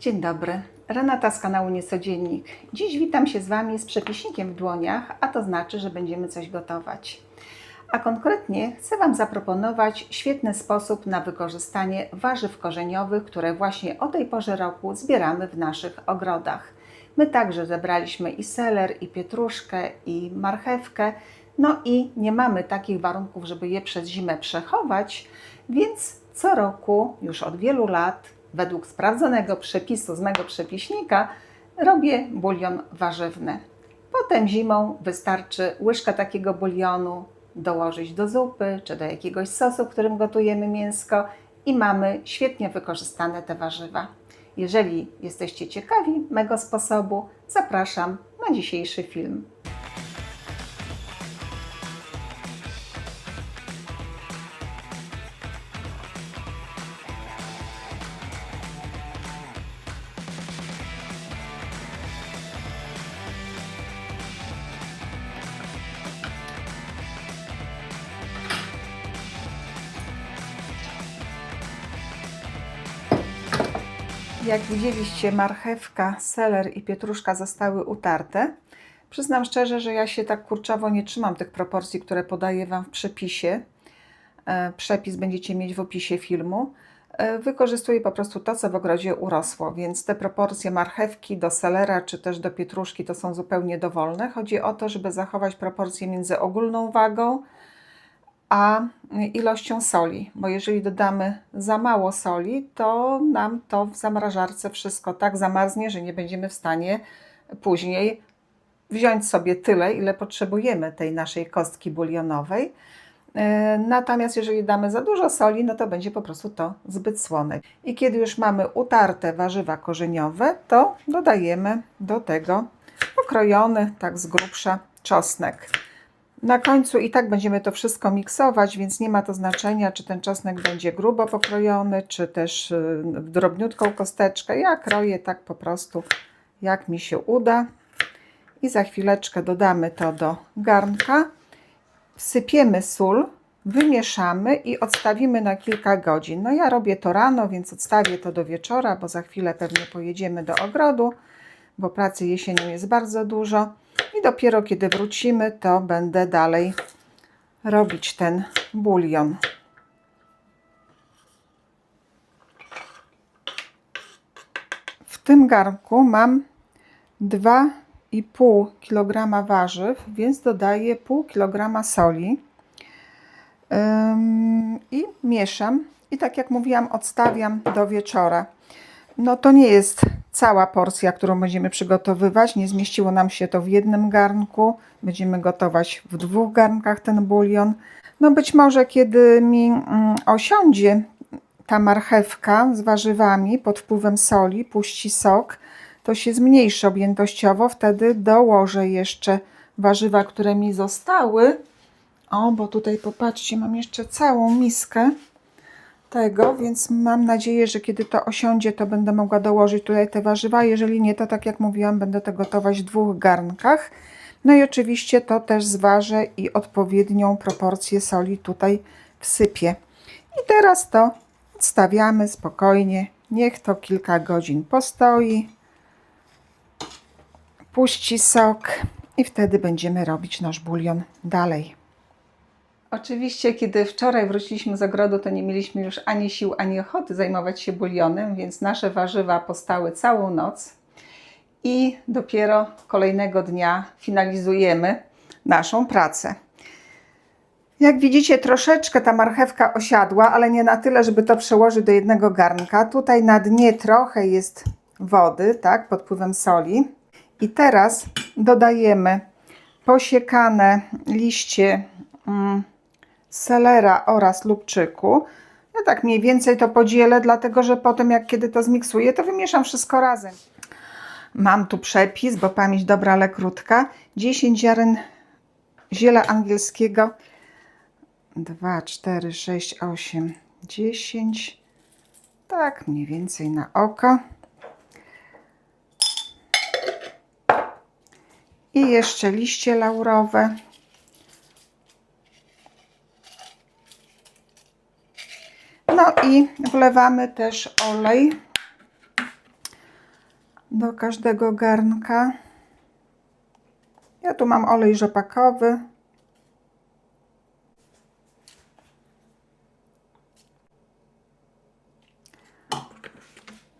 Dzień dobry, Renata z kanału Niecodziennik. Dziś witam się z Wami z przepiśnikiem w dłoniach, a to znaczy, że będziemy coś gotować. A konkretnie chcę Wam zaproponować świetny sposób na wykorzystanie warzyw korzeniowych, które właśnie o tej porze roku zbieramy w naszych ogrodach. My także zebraliśmy i seler, i pietruszkę, i marchewkę, no i nie mamy takich warunków, żeby je przez zimę przechować, więc co roku, już od wielu lat, według sprawdzonego przepisu z mego przepiśnika, robię bulion warzywny. Potem zimą wystarczy łyżka takiego bulionu dołożyć do zupy czy do jakiegoś sosu, którym gotujemy mięsko i mamy świetnie wykorzystane te warzywa. Jeżeli jesteście ciekawi mego sposobu, zapraszam na dzisiejszy film. Jak widzieliście, marchewka, seler i pietruszka zostały utarte. Przyznam szczerze, że ja się tak kurczowo nie trzymam tych proporcji, które podaję Wam w przepisie. E, Przepis będziecie mieć w opisie filmu. E, Wykorzystuję po prostu to, co w ogrodzie urosło, więc te proporcje marchewki do selera czy też do pietruszki to są zupełnie dowolne. Chodzi o to, żeby zachować proporcje między ogólną wagą a ilością soli, bo jeżeli dodamy za mało soli, to nam to w zamrażarce wszystko tak zamarznie, że nie będziemy w stanie później wziąć sobie tyle, ile potrzebujemy tej naszej kostki bulionowej. E, Natomiast jeżeli damy za dużo soli, no to będzie po prostu to zbyt słone. I kiedy już mamy utarte warzywa korzeniowe, to dodajemy do tego pokrojony tak z grubsza czosnek. Na końcu i tak będziemy to wszystko miksować, więc nie ma to znaczenia, czy ten czosnek będzie grubo pokrojony, czy też y, w drobniutką kosteczkę. Ja kroję tak po prostu, jak mi się uda. I za chwileczkę dodamy to do garnka. Wsypiemy sól, wymieszamy i odstawimy na kilka godzin. No ja robię to rano, więc odstawię to do wieczora, bo za chwilę pewnie pojedziemy do ogrodu, bo pracy jesienią jest bardzo dużo. I dopiero kiedy wrócimy, to będę dalej robić ten bulion. W tym garnku mam 2,5 kg warzyw, więc dodaję pół kg soli i mieszam. I tak jak mówiłam, odstawiam do wieczora. No to nie jest cała porcja, którą będziemy przygotowywać. Nie zmieściło nam się to w jednym garnku. Będziemy gotować w dwóch garnkach ten bulion. No być może kiedy mi mm, osiądzie ta marchewka z warzywami pod wpływem soli, puści sok, to się zmniejszy objętościowo. Wtedy dołożę jeszcze warzywa, które mi zostały. O, bo tutaj popatrzcie, mam jeszcze całą miskę tego, więc mam nadzieję, że kiedy to osiądzie, to będę mogła dołożyć tutaj te warzywa. Jeżeli nie, to tak jak mówiłam, będę to gotować w dwóch garnkach. No i oczywiście to też zważę i odpowiednią proporcję soli tutaj wsypię. I teraz to odstawiamy spokojnie. Niech to kilka godzin postoi. Puści sok i wtedy będziemy robić nasz bulion dalej. Oczywiście, kiedy wczoraj wróciliśmy z ogrodu, to nie mieliśmy już ani sił, ani ochoty zajmować się bulionem, więc nasze warzywa postały całą noc i dopiero kolejnego dnia finalizujemy naszą pracę. Jak widzicie, troszeczkę ta marchewka osiadła, ale nie na tyle, żeby to przełożyć do jednego garnka. Tutaj na dnie trochę jest wody, tak, pod wpływem soli. I teraz dodajemy posiekane liście mm, selera oraz lubczyku. Ja tak mniej więcej to podzielę, dlatego że potem jak kiedy to zmiksuję, to wymieszam wszystko razem. Mam tu przepis, bo pamięć dobra, ale krótka. 10 ziaren ziela angielskiego. 2, 4, 6, 8, 10. Tak, mniej więcej na oko. I jeszcze liście laurowe. No i wlewamy też olej do każdego garnka. Ja tu mam olej rzepakowy.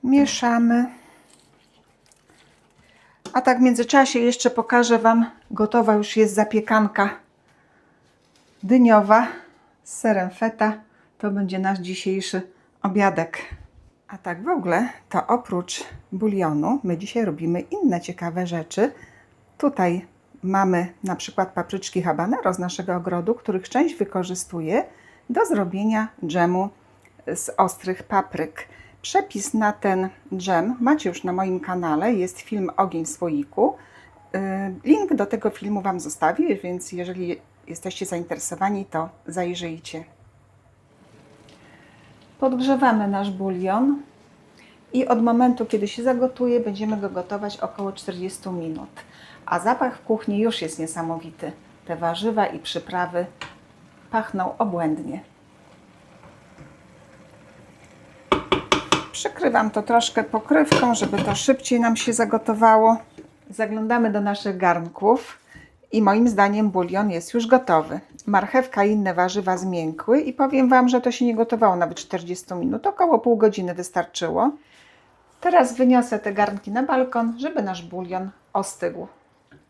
Mieszamy. A tak w międzyczasie jeszcze pokażę Wam, gotowa już jest zapiekanka dyniowa z serem feta. To będzie nasz dzisiejszy obiadek. A tak w ogóle, to oprócz bulionu, my dzisiaj robimy inne ciekawe rzeczy. Tutaj mamy na przykład papryczki habanero z naszego ogrodu, których część wykorzystuję do zrobienia dżemu z ostrych papryk. Przepis na ten dżem macie już na moim kanale, jest film Ogień w słoiku. Yy, Link do tego filmu Wam zostawię, więc jeżeli jesteście zainteresowani, to zajrzyjcie. Podgrzewamy nasz bulion i od momentu, kiedy się zagotuje, będziemy go gotować około 40 minut. A zapach w kuchni już jest niesamowity. Te warzywa i przyprawy pachną obłędnie. Przykrywam to troszkę pokrywką, żeby to szybciej nam się zagotowało. Zaglądamy do naszych garnków i moim zdaniem bulion jest już gotowy. Marchewka i inne warzywa zmiękły i powiem Wam, że to się nie gotowało nawet 40 minut, około pół godziny wystarczyło. Teraz wyniosę te garnki na balkon, żeby nasz bulion ostygł.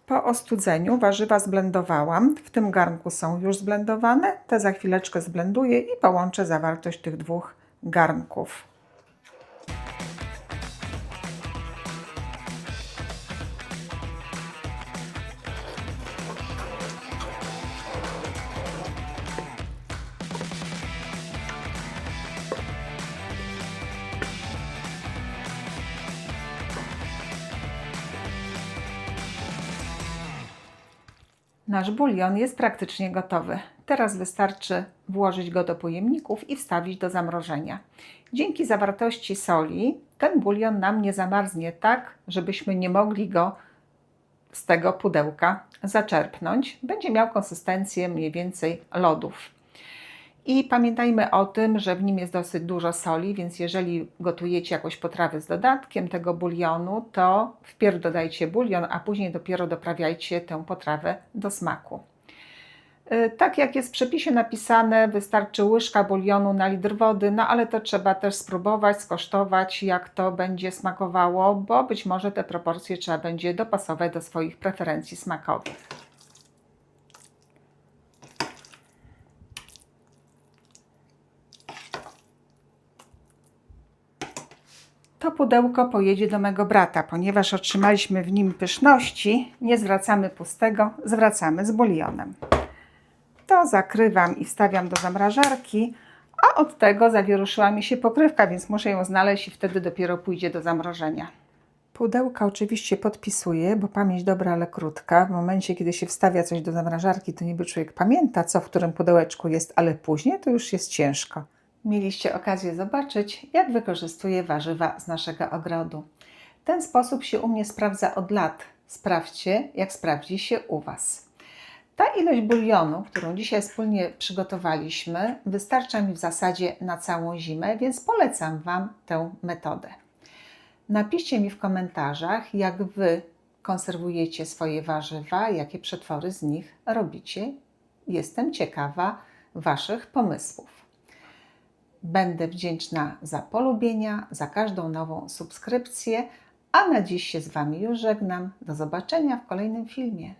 Po ostudzeniu warzywa zblendowałam. W tym garnku są już zblendowane. Te za chwileczkę zblenduję i połączę zawartość tych dwóch garnków. Nasz bulion jest praktycznie gotowy. Teraz wystarczy włożyć go do pojemników i wstawić do zamrożenia. Dzięki zawartości soli ten bulion nam nie zamarznie tak, żebyśmy nie mogli go z tego pudełka zaczerpnąć. Będzie miał konsystencję mniej więcej lodów. I pamiętajmy o tym, że w nim jest dosyć dużo soli, więc jeżeli gotujecie jakąś potrawę z dodatkiem tego bulionu, to wpierw dodajcie bulion, a później dopiero doprawiajcie tę potrawę do smaku. Y, Tak jak jest w przepisie napisane, wystarczy łyżka bulionu na litr wody, no ale to trzeba też spróbować, skosztować, jak to będzie smakowało, bo być może te proporcje trzeba będzie dopasować do swoich preferencji smakowych. To pudełko pojedzie do mego brata, ponieważ otrzymaliśmy w nim pyszności. Nie zwracamy pustego, zwracamy z bulionem. To zakrywam i wstawiam do zamrażarki, a od tego zawieruszyła mi się pokrywka, więc muszę ją znaleźć i wtedy dopiero pójdzie do zamrożenia. Pudełka oczywiście podpisuję, bo pamięć dobra, ale krótka. W momencie, kiedy się wstawia coś do zamrażarki, to niby człowiek pamięta, co w którym pudełeczku jest, ale później to już jest ciężko. Mieliście okazję zobaczyć, jak wykorzystuję warzywa z naszego ogrodu. Ten sposób się u mnie sprawdza od lat. Sprawdźcie, jak sprawdzi się u Was. Ta ilość bulionu, którą dzisiaj wspólnie przygotowaliśmy, wystarcza mi w zasadzie na całą zimę, więc polecam Wam tę metodę. Napiszcie mi w komentarzach, jak Wy konserwujecie swoje warzywa, jakie przetwory z nich robicie. Jestem ciekawa Waszych pomysłów. Będę wdzięczna za polubienia, za każdą nową subskrypcję, a na dziś się z Wami już żegnam. Do zobaczenia w kolejnym filmie.